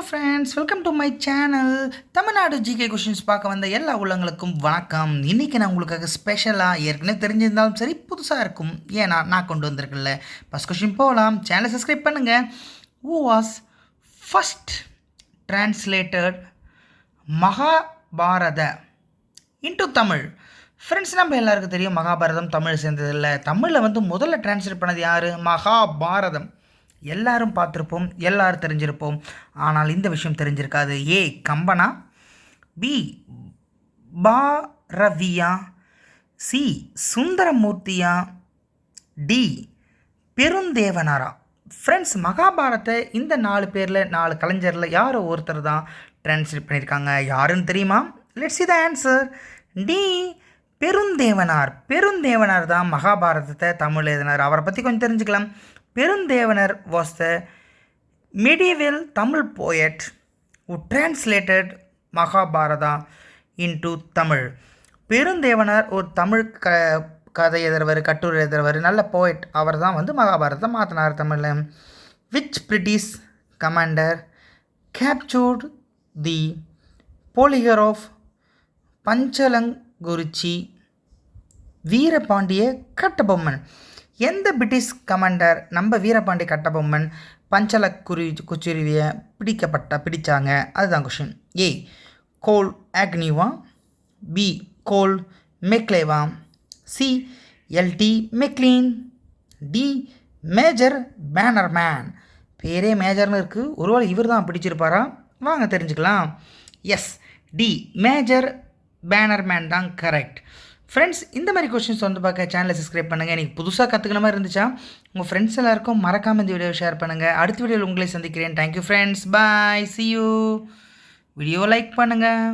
Hello friends welcome to my channel Tamil Nadu GK questions பார்க்க வந்த எல்லா உள்ளங்களுக்கும் வணக்கம். இன்றைக்கி நான் உங்களுக்காக ஸ்பெஷலாக ஏற்கனவே தெரிஞ்சிருந்தாலும் சரி புதுசாக இருக்கும். ஏன்னா நான் கொண்டு வந்திருக்கல ஃபஸ்ட் கொஷின் போகலாம் சேனலை சப்ஸ்கிரைப் பண்ணுங்கள் who was first translated Mahabharata into Tamil friends நம்ம எல்லாருக்கும் தெரியும் மகாபாரதம் தமிழ் சேர்ந்ததில்ல. தமிழில் வந்து முதல்ல டிரான்ஸ்லேட் பண்ணது யார்? மகாபாரதம். எல்லாரும் பார்த்துருப்போம் எல்லாரும் தெரிஞ்சிருப்போம். ஆனால் இந்த விஷயம் தெரிஞ்சிருக்காது. ஏ கம்பனா? பி பாரவியா? சி சுந்தரமூர்த்தியா? டி பெருந்தேவனாரா? ஃப்ரெண்ட்ஸ் மகாபாரத்தை இந்த நாலு பேரில் நாலு கலைஞரில் யார் ஒருத்தர் தான் டிரான்ஸ்லேட் பண்ணியிருக்காங்க. யாருன்னு தெரியுமா? Let's see the answer D Perundevanar. Perundevanar தான் மகாபாரதத்தை தமிழ் எழுதினார். அவரை பற்றி கொஞ்சம் தெரிஞ்சுக்கலாம். Perundevanar was the medieval Tamil poet who translated Mahabharata into Tamil Perundevanar ஒரு தமிழ் க கதை எழுதுறவர் கட்டுரை எழுதுறவர் நல்ல போயட் அவர் தான் வந்து மகாபாரதத்தை மாற்றினார் தமிழில். Which British commander captured the poligar of Panchalankurichi Veerapandiya Kattabomman? எந்த பிரிட்டிஷ் கமாண்டர் நம்ம வீரபாண்டி கட்டபொம்மன் பஞ்சல குறி குச்சுருவியை பிடிக்கப்பட்ட பிடித்தாங்க அதுதான் question A Col Agnew B Col McLeod C LT McLean D major Bannerman பேரே மேஜர்னு இருக்குது ஒருவேளை இவர் தான் பிடிச்சிருப்பாரா? வாங்க தெரிஞ்சுக்கலாம். எஸ் டி மேஜர் பேனர்மேன் தான் கரெக்ட் ஃப்ரெண்ட்ஸ் இந்த மாதிரி கொஷின்ஸ் வந்து பார்க்க சேனலை சப்ஸ்கிரைப் பண்ணுங்கள் எனக்கு புதுசாக கற்றுக்கிற மாதிரி இருந்துச்சா? உங்கள் ஃப்ரெண்ட்ஸ் எல்லாருக்கும் மறக்காமல் இந்த வீடியோ ஷேர் பண்ணுங்கள் அடுத்த வீடியோவில் உங்களை சந்திக்கிறேன். Thank you friends bye see you video like பண்ணுங்கள்